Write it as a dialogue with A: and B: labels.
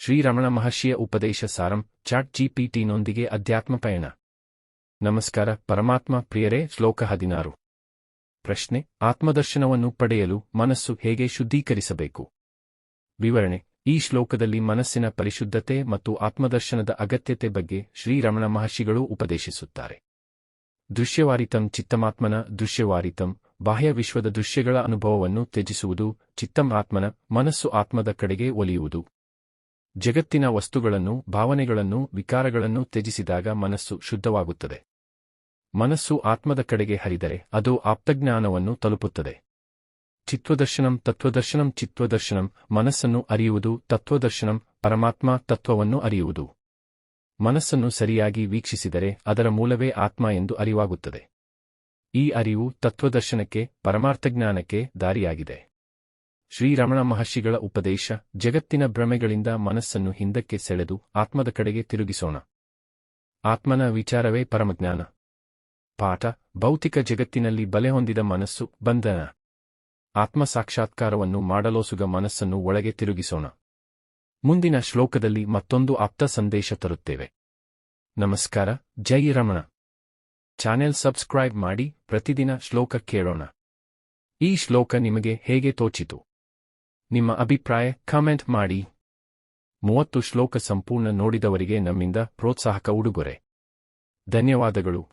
A: ಶ್ರೀರಮಣ ಮಹರ್ಷಿಯ ಉಪದೇಶ ಸಾರಂ ಚಾಟ್ ಜಿಪಿಟಿನೊಂದಿಗೆ ಅಧ್ಯಾತ್ಮ ಪಯಣ. ನಮಸ್ಕಾರ, ಪರಮಾತ್ಮ ಪ್ರಿಯರೇ, ಶ್ಲೋಕ ಹದಿನಾರು. ಪ್ರಶ್ನೆ, ಆತ್ಮದರ್ಶನವನ್ನು ಪಡೆಯಲು ಮನಸ್ಸು ಹೇಗೆ ಶುದ್ಧೀಕರಿಸಬೇಕು? ವಿವರಣೆ, ಈ ಶ್ಲೋಕದಲ್ಲಿ ಮನಸ್ಸಿನ ಪರಿಶುದ್ಧತೆ ಮತ್ತು ಆತ್ಮದರ್ಶನದ ಅಗತ್ಯತೆ ಬಗ್ಗೆ ಶ್ರೀರಮಣ ಮಹರ್ಷಿಗಳು ಉಪದೇಶಿಸುತ್ತಾರೆ. ದೃಶ್ಯವಾರಿತಂ ಚಿತ್ತಮಾತ್ಮನ ದೃಶ್ಯವಾರಿತಂ, ಬಾಹ್ಯ ವಿಶ್ವದ ದೃಶ್ಯಗಳ ಅನುಭವವನ್ನು ತ್ಯಜಿಸುವುದು ಚಿತ್ತಮಾತ್ಮನ ಮನಸ್ಸು ಆತ್ಮದ ಕಡೆಗೆ ಒಲಿಯುವುದು. ಜಗತ್ತಿನ ವಸ್ತುಗಳನ್ನು, ಭಾವನೆಗಳನ್ನು, ವಿಕಾರಗಳನ್ನು ತ್ಯಜಿಸಿದಾಗ ಮನಸ್ಸು ಶುದ್ಧವಾಗುತ್ತದೆ. ಮನಸ್ಸು ಆತ್ಮದ ಕಡೆಗೆ ಹರಿದರೆ ಅದು ಆಪ್ತಜ್ಞಾನವನ್ನು ತಲುಪುತ್ತದೆ. ಚಿತ್ವದರ್ಶನಂ ತತ್ವದರ್ಶನಂ ಚಿತ್ವದರ್ಶನಂ ಮನಸ್ಸನ್ನು ಅರಿಯುವುದು ತತ್ವದರ್ಶನಂ ಪರಮಾತ್ಮ ತತ್ವವನ್ನು ಅರಿಯುವುದು. ಮನಸ್ಸನ್ನು ಸರಿಯಾಗಿ ವೀಕ್ಷಿಸಿದರೆ ಅದರ ಮೂಲವೇ ಆತ್ಮ ಎಂದು ಅರಿವಾಗುತ್ತದೆ. ಈ ಅರಿವು ತತ್ವದರ್ಶನಕ್ಕೆ, ಪರಮಾರ್ಥಜ್ಞಾನಕ್ಕೆ ದಾರಿಯಾಗಿದೆ. ಶ್ರೀರಮಣ ಮಹರ್ಷಿಗಳ ಉಪದೇಶ, ಜಗತ್ತಿನ ಭ್ರಮೆಗಳಿಂದ ಮನಸ್ಸನ್ನು ಹಿಂದಕ್ಕೆ ಸೆಳೆದು ಆತ್ಮದ ಕಡೆಗೆ ತಿರುಗಿಸೋಣ. ಆತ್ಮನ ವಿಚಾರವೇ ಪರಮಜ್ಞಾನ. ಪಾಠ, ಭೌತಿಕ ಜಗತ್ತಿನಲ್ಲಿ ಬಲೆ ಹೊಂದಿದ ಮನಸ್ಸು, ಬಂಧನ. ಆತ್ಮ ಸಾಕ್ಷಾತ್ಕಾರವನ್ನು ಮಾಡಲೋಸುಗ ಮನಸ್ಸನ್ನು ಒಳಗೆ ತಿರುಗಿಸೋಣ. ಮುಂದಿನ ಶ್ಲೋಕದಲ್ಲಿ ಮತ್ತೊಂದು ಆಪ್ತ ಸಂದೇಶ ತರುತ್ತೇವೆ. ನಮಸ್ಕಾರ, ಜೈ ರಮಣ. ಚಾನೆಲ್ ಸಬ್ಸ್ಕ್ರೈಬ್ ಮಾಡಿ ಪ್ರತಿದಿನ ಶ್ಲೋಕ ಕೇಳೋಣ. ಈ ಶ್ಲೋಕ ನಿಮಗೆ ಹೇಗೆ ತೋಚಿತು? ನಿಮ್ಮ ಅಭಿಪ್ರಾಯ ಕಾಮೆಂಟ್ ಮಾಡಿ. ಮೂವತ್ತು ಶ್ಲೋಕ ಸಂಪೂರ್ಣ ನೋಡಿದವರಿಗೆ ನಮ್ಮಿಂದ ಪ್ರೋತ್ಸಾಹಕ ಉಡುಗೊರೆ. ಧನ್ಯವಾದಗಳು.